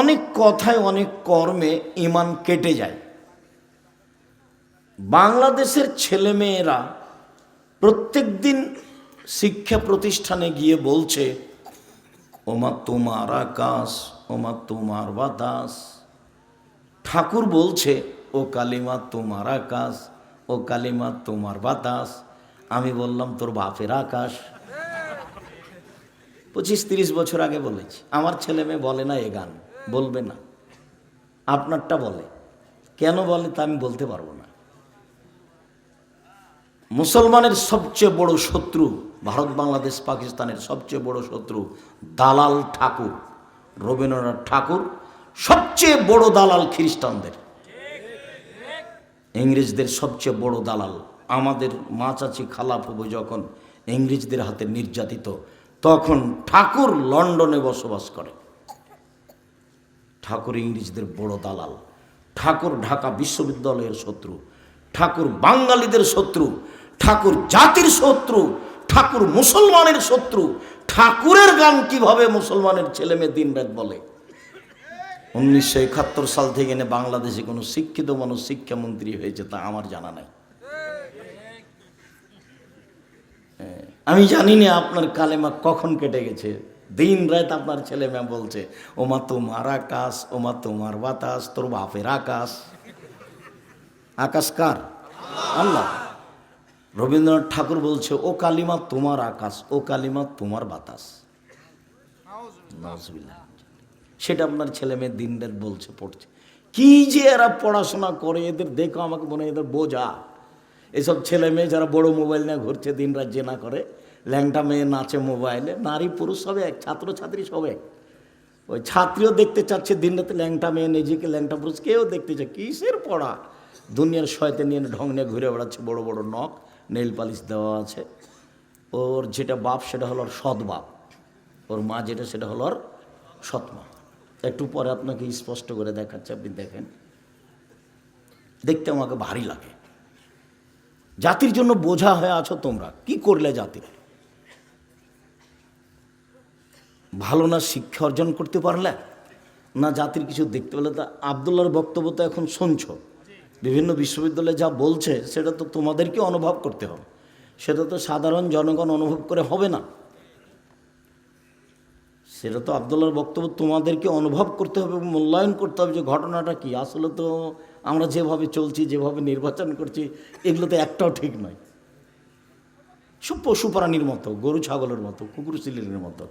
অনেক কথায় অনেক কর্মে ইমান কেটে যায়। বাংলাদেশের ছেলেমেয়েরা প্রত্যেক দিন শিক্ষা প্রতিষ্ঠানে গিয়ে বলছে, ওমা তোমার আকাশ, ওমা তোমার বাতাস। ঠাকুর বলছে, ও কালিমা তোমার আকাশ, ও কালিমা তোমার বাতাস। আমি বললাম, তোর বাপের আকাশ। পঁচিশ তিরিশ বছর আগে বলেছি, আমার ছেলে মেয়ে বলে না এ গান। বলবে না। আপনারটা বলে। কেন বলে তা আমি বলতে পারব না। মুসলমানের সবচেয়ে বড় শত্রু ভারত, বাংলাদেশ, পাকিস্তানের সবচেয়ে বড় শত্রু দালাল ঠাকুর, রবীন্দ্রনাথ ঠাকুর, সবচেয়ে বড় দালাল খ্রিস্টানদের। ইংরেজদের সবচেয়ে বড় দালাল। আমাদের মা চাচি খালা ফুবু যখন ইংরেজদের হাতে নির্যাতিত, তখন ঠাকুর লন্ডনে বসবাস করে। ঠাকুর ইংরেজদের বড় দালাল, ঠাকুর ঢাকা বিশ্ববিদ্যালয়ের শত্রু, ঠাকুর বাঙালিদের শত্রু, ঠাকুর জাতির শত্রু, ঠাকুর মুসলমানের শত্রু, ঠাকুরের গান কীভাবে মুসলমানের ছেলে মেয়ে দিন রাত বলে? উনিশশো একাত্তর সাল থেকে এনে বাংলাদেশে কোনো শিক্ষিত মানুষ শিক্ষামন্ত্রী হয়েছে তা আমার জানা নাই। আমি জানি না আপনার কালেমা কখন কেটে গেছে। দিন রাত আপনার ছেলে মেয়ে বলছে, ওমা তোমার আকাশ, ওমা তোমার বাতাস, তোর বাপের আকাশ। আকাশ কার? আল্লাহ। রবীন্দ্রনাথ ঠাকুর বলছে, ও কালিমা তোমার আকাশ, ও কালিমা তোমার বাতাস। সেটা আপনার ছেলে মেয়ে দিন রাত বলছে, পড়ছে। কি যে এরা পড়াশোনা করে, এদের দেখো আমাকে মনে হয় এদের বোঝা। এসব ছেলে মেয়ে যারা বড় মোবাইল নিয়ে ঘুরছে, দিন রাত জেনা করে ল্যাংটা মেয়ে নাচে মোবাইলে, নারী পুরুষ সব এক ছাত্র ছাত্রী সব এক। ওই ছাত্রীও দেখতে চাচ্ছে দিন রাতে ল্যাংটা মেয়ে নিজেকে, ল্যাংটা পুরুষ কেউ দেখতে চায়, কিসের পড়া? দুনিয়ার শয়তে নিয়ে ঢং নিয়ে ঘুরে বেড়াচ্ছে, বড় বড় নখ নেল পালিশ দেওয়া আছে। ওর যেটা বাপ, সেটা হলো সৎ বাপ। ওর মা যেটা, সেটা হলো ওর সৎ মা। একটু পরে আপনাকে স্পষ্ট করে দেখাচ্ছে, আপনি দেখেন। দেখতে আমাকে ভারী লাগে। জাতির জন্য বোঝা হয়ে আছো তোমরা, কি করলে জাতির ভালো না শিক্ষা অর্জন করতে পারলে, না জাতির কিছু দেখতে পেলে, তা আবদুল্লার বক্তব্য তো এখন শুনছ। বিভিন্ন বিশ্ববিদ্যালয়ে যা বলছে, সেটা তো তোমাদেরকে অনুভব করতে হবে। সেটা তো সাধারণ জনগণ অনুভব করে হবে না। সেটা তো আবদুল্লার বক্তব্য তোমাদেরকে অনুভব করতে হবে মূল্যায়ন করতে হবে যে ঘটনাটা কি। আসলে তো আমরা যেভাবে চলছি, যেভাবে নির্বাচন করছি, এগুলো তো একটাও ঠিক নয়। সব পশু প্রাণীর মতো, গরু, ছাগলের মতো, কুকুর চিলিনের মতো।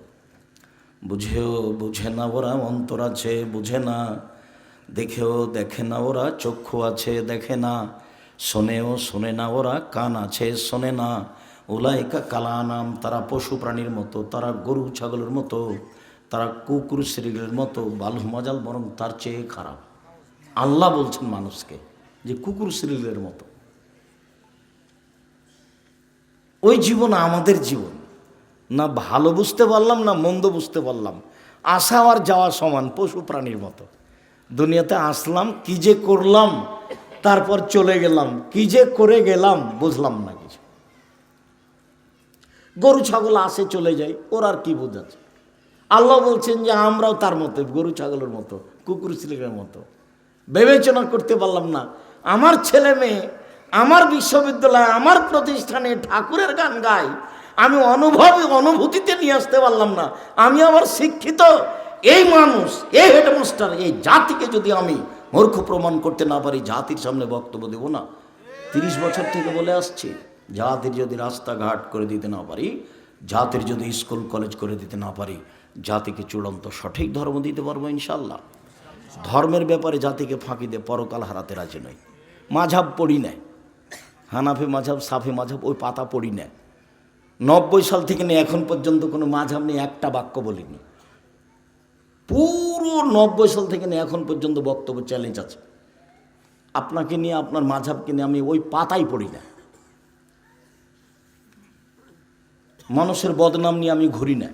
বুঝেও বুঝে না ওরা অন্তর আছে, বুঝে না। দেখেও দেখে না ওরা, চক্ষু আছে, দেখে না। শোনেও শোনে না ওরা, কান আছে, শোনে না। ওলাইকা কালা নাম তারা পশু প্রাণীর মতো, তারা গরু ছাগলের মতো, তারা কুকুর শ্রীলের মতো বালু মজাল বরং তার চেয়ে খারাপ। আল্লাহ বলছেন মানুষকে যে কুকুর শ্রীলের মতো। ওই জীবন আমাদের জীবন। না ভালো বুঝতে পারলাম, না মন্দ বুঝতে পারলাম। আসা আর যাওয়া সমান, পশু প্রাণীর মতো। দুনিয়াতে আসলাম, কি যে করলাম, তারপর চলে গেলাম, কি যে করে গেলাম, বুঝলাম না কিছু। গরু, ছাগল আসে, চলে যায়, ওর আর কি বোঝাচ্ছে আল্লাহ বলছেন যে, আমরাও তার মতো, গরু, ছাগলের মতো, কুকুর, ছিলের মতো। বিবেচনা করতে পারলাম না। আমার ছেলে মেয়ে, আমার বিশ্ববিদ্যালয়ে, আমার প্রতিষ্ঠানে ঠাকুরের গান গাই আমি অনুভব, অনুভূতিতে নিয়ে আসতে পারলাম না। আমি আমার শিক্ষিত। এই মানুষ, এই হেডমাস্টার, এই জাতিকে যদি আমি মূর্খ প্রমাণ করতে না পারি, জাতির সামনে বক্তব্য দেব না। তিরিশ বছর থেকে বলে আসছি, জাতির যদি রাস্তাঘাট করে দিতে না পারি, জাতির যদি স্কুল, কলেজ করে দিতে না পারি, জাতিকে চূড়ান্ত সঠিক ধর্ম দিতে পারব ইনশাল্লাহ ধর্মের ব্যাপারে জাতিকে ফাঁকি দিয়ে পরকাল হারাতে রাজি নয় মাঝাব পড়ি নেয় হানাফি মাঝাব, সাফি মাঝাব, ওই পাতা পড়ি নেয় নব্বই সাল থেকে নিয়ে এখন পর্যন্ত কোনো মাঝাব নিয়ে একটা বাক্য বলিনি। পুরো নব্বই সাল থেকে নিয়ে এখন পর্যন্ত বক্তব্য চ্যালেঞ্জ আছে। আপনাকে নিয়ে, আপনার মাঝাবকে নিয়ে আমি ওই পাতাই পড়ি না। মানুষের বদনাম নিয়ে আমি ঘুরি না।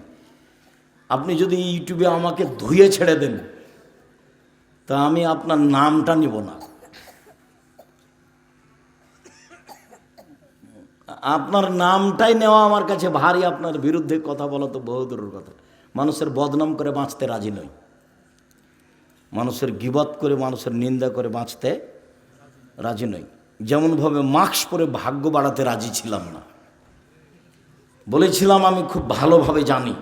আপনি যদি ইউটিউবে আমাকে ধুয়ে ছেড়ে দেন, তা আমি আপনার নামটা নিব না। আপনার নামটাই নেওয়া আমার কাছে ভারী, আপনার বিরুদ্ধে কথা বলা তো বহু দূরের কথা। মানুষের বদনাম করে বাঁচতে রাজি নই। মানুষের গিবত করে, মানুষের নিন্দা করে বাঁচতে রাজি নই। যেমনভাবে মাস্ক পরে ভাগ্য বাড়াতে রাজি ছিলাম না। বলেছিলাম আমি খুব ভালোভাবে জানি।